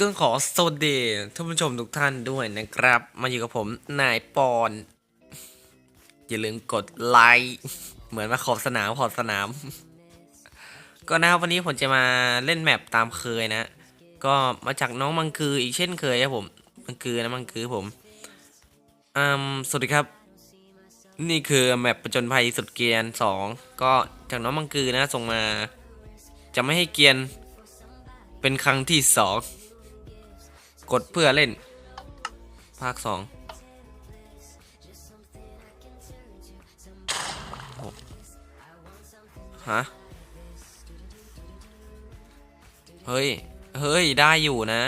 ก็ขอสวัสดีท่านผู้ชมทุกท่านด้วยนะครับ มาอยู่กับผมนายปอน อย่าลืมกดไลค์เหมือนมาขอบสนามขอบสนาม ก็นะครับวันนี้ผมจะมาเล่นแมปตามเคยนะ ก็มาจากน้องมังคืออีกเช่นเคยครับผม มังคือนะมังคือผมอืมสวัสดีครับ นี่คือแมปประจนภัยสุดเกียนสองก็จากน้องมังคือนะส่งมา จะไม่ให้เกียนเป็นครั้งที่สอง กดเพื่อเล่น ภาคสองฮะ เฮ้ย เฮ้ย ได้อยู่นะ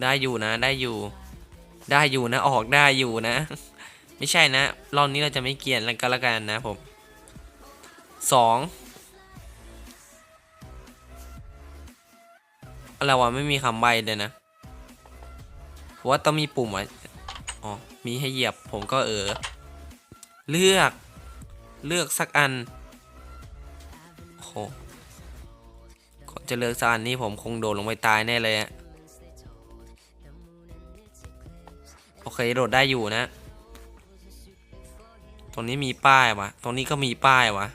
ได้อยู่นะ ได้อยู่ ได้อยู่นะ ออกได้อยู่นะ ไม่ใช่นะ รอบนี้เราจะไม่เกียนแล้วก็แล้วกันนะผมสอง อะไรวะไม่มีคำใบเลยนะเพราะว่าต้องมีปุ่มอะอ๋อมีให้เหยียบผมก็เออ เลือกเลือกสักอันโอ้โหก่อนจะเลือกสักอันนี้ผมคงโดดลงไปตายแน่เลยอะโอเคโดดได้อยู่นะ ตรงนี้มีป้ายวะตรงนี้ก็มีป้ายวะ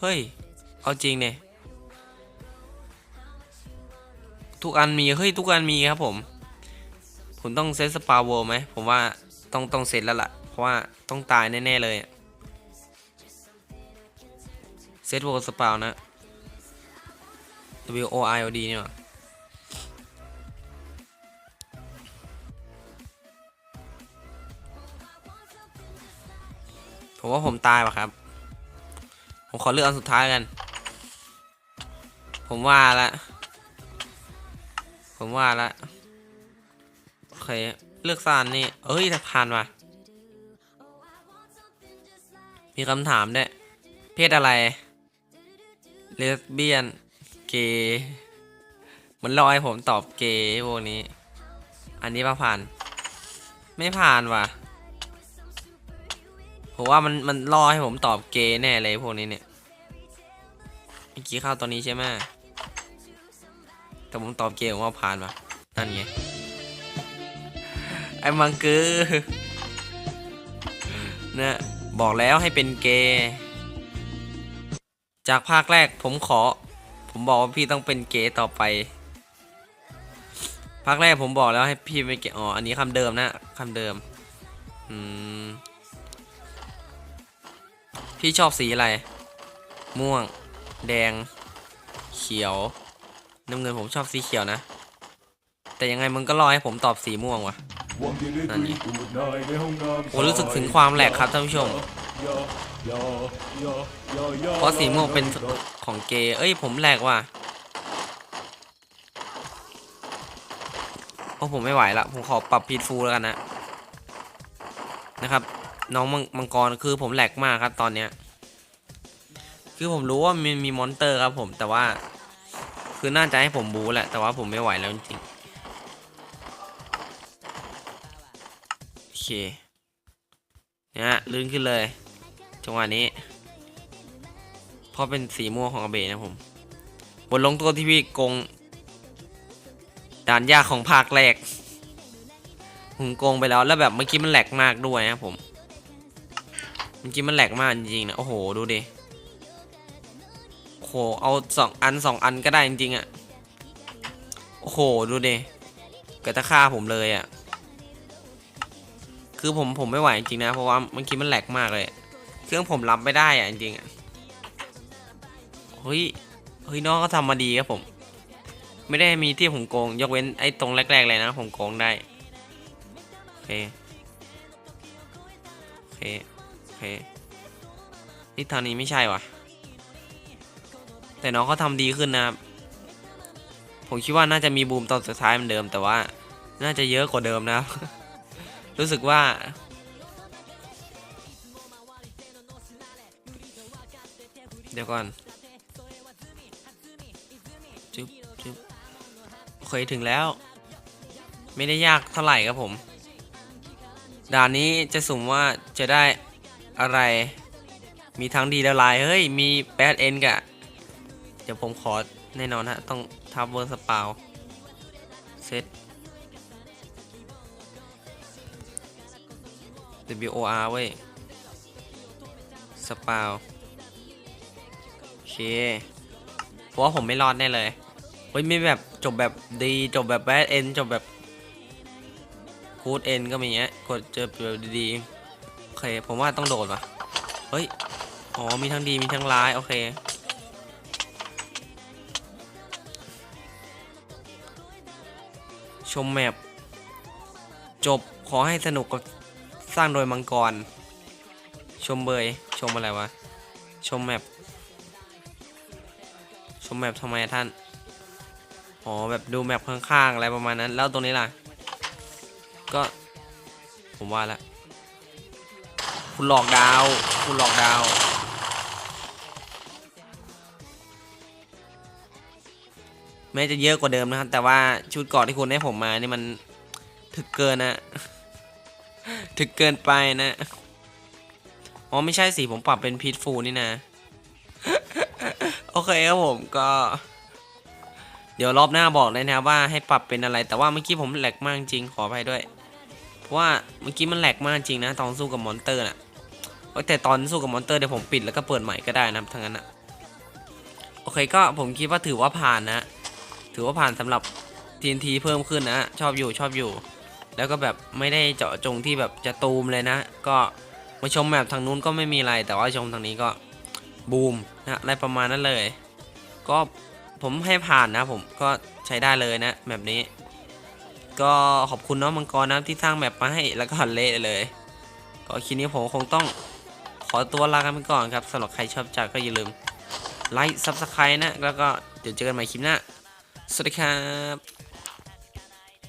เฮ้ย เอาจริงเนี่ย ทุกอันมีเฮ้ยทุกอันมีครับผมผมต้องเซตสปาโวไหมผมว่าต้องต้องเซตแล้วล่ะ เพราะว่าต้องตายแน่ ๆ เลยเซตโวสปาวนะ W O I O D นี่หว่าผมว่าผมตายว่ะครับ ผมขอเลือกอันสุดท้ายกัน ผมว่าละ ผมว่าละโอเค เลือกซานนี่ เอ้ยถ้าผ่านว่ะมีคำถามด้วย เพศอะไร เลสเบี้ยน เกย์มันรอให้ผมตอบเกย์พวกนี้ อันนี้ป่ะผ่าน ไม่ผ่านว่ะผมว่ามันมันรอให้ผมตอบเกย์แน่เลยพวกนี้เนี่ยเมื่อกี้เข้าตัวนี้ใช่ไหม แต่ผมตอบเกมว่าผ่านปะนั่นไง ไอ้มังกือนี่ยบอกแล้วให้เป็นเกย์จากภาคแรกผมขอ ผมบอกว่าพี่ต้องเป็นเกย์ต่อไป ภาคแรกผมบอกแล้วให้พี่เป็นเกย์อ๋ออันนี้คำเดิมนะคำเดิมอืมพี่ชอบสีอะไร ม่วง แดง เขียว น้ำเงินผมชอบสีเขียวนะ แต่ยังไงมึงก็รอให้ผมตอบสีม่วงวะนั่นไงโอ้รู้สึกถึงความแหลกครับท่านผู้ชมเพราะสีม่วงเป็นของเกย์เอ้ยผมแหลกว่ะเพราะผมไม่ไหวละผมขอปรับพีทฟูแล้วกันนะนะครับ น้องมังมังกรคือผมแหลกมากครับตอนเนี้ยคือผมรู้ว่ามันมีมอนเตอร์ครับผมแต่ว่า คือน่าจะให้ผมบูแหละ แต่ว่าผมไม่ไหวแล้วจริงโอเคเนี่ยฮะลื่นขึ้นเลย จังหวะนี้ เพราะเป็นสีม่วงของอาเบะนะผม บทลงโทษที่พี่โกงด่านยากของภาคแรกผมโกงไปแล้วแล้วแบบเมื่อกี้มันแหลกมากด้วยนะผม เมื่อกี้มันแหลกมากจริงๆนะ โอ้โห ดูดิ หเอาสองอันสองอันก็ได้จริงๆอะ่ะ โอ้โห ดูดิเกิดจะฆ่าผมเลยอะ่ะ คือผมผมไม่ไหวจริงๆนะ เพราะว่าเมื่อกี้มันแหลกมากเลย เครื่องผมรับไม่ได้อะ่ะจริงๆอะ่ะ เฮ้ย เฮ้ยน้องเขาทำมาดีครับผม ไม่ได้มีที่ผมโกง ยกเว้นไอ้ตรงแรกๆเลยนะ ผมโกงได้ โอเค โอเค โอเคที่ทางนี้ไม่ใช่วะ แต่น้องเขาทำดีขึ้นนะครับผมคิดว่าน่าจะมีบูมตอนสุดท้ายเหมือนเดิม แต่ว่าน่าจะเยอะกว่าเดิมนะครับ รู้สึกว่า เดี๋ยวก่อนจุ๊บจุ๊บเคยถึงแล้ว ไม่ได้ยากเท่าไหร่ครับผม ด่านนี้จะสุ่มว่าจะได้อะไร มีทั้งดีและลาย เฮ้ย มีแบดเอ็นกะ เดี๋ยวผมขอแน่นอนฮะ ต้องทับเวอร์สปาวเซต W O R เว้ย สปาวโอเคเพราะว่าผมไม่รอดแน่เลย เฮ้ยไม่แบบจบแบบดีจบแบบแบดเอ็นจบแบบกูดเอ็นก็มีเงี้ย กดเจอแบบดีๆโอเค ผมว่าต้องโดดว่ะ เฮ้ย อ๋อ มีทั้งดีมีทั้งร้าย โอเค ชมแมปจบขอให้สนุกกับสร้างโดยมังกร ชมเบย ชมอะไรวะ ชมแมปชมแมปทำไมท่าน อ๋อ แบบดูแมปข้างๆ อะไรประมาณนั้น แล้วตรงนี้ล่ะ ก็ ผมว่าล้วคุณหลอกดาว คุณหลอกดาว แม้จะเยอะกว่าเดิมนะครับ แต่ว่าชุดเกราะที่คุณให้ผมมานี่มันถึกเกินนะ ถึกเกินไปนะ อ๋อไม่ใช่สิผมปรับเป็นพีทฟูนี่นะ โอเคครับผมก็ เดี๋ยวรอบหน้าบอกเลยนะว่าให้ปรับเป็นอะไร แต่ว่าเมื่อกี้ผมแหลกมากจริงขออภัยด้วย เพราะว่าเมื่อกี้มันแหลกมากจริงนะ ตอนสู้กับมอนเตอร์น่ะแต่ตอนสู้กับมอนเตอร์เดี๋ยวผมปิดแล้วก็เปิดใหม่ก็ได้นะทั้งนั้นอะโอเคก็ผมคิดว่าถือว่าผ่านนะ ถือว่าผ่านสำหรับ TNT เพิ่มขึ้นนะชอบอยู่ชอบอยู่ แล้วก็แบบไม่ได้เจาะจงที่แบบจะตูมเลยนะ ก็มาชมแบบทางนู้นก็ไม่มีอะไร แต่ว่าชมทางนี้ก็บูมนะอะไรประมาณนั้นเลย ก็ผมให้ผ่านนะผมก็ใช้ได้เลยนะแบบนี้ ก็ขอบคุณน้องมังกรนะที่สร้างแบบมาให้แล้วก็เละเลย ก็คลิปนี้ผมคงต้องขอตัวลากันไปก่อนครับสำหรับใครชอบจัดก็อย่าลืมไลค์ซับสไครต์นะ แล้วก็เดี๋ยวเจอกันใหม่คลิปหน้า สวัสดีครับ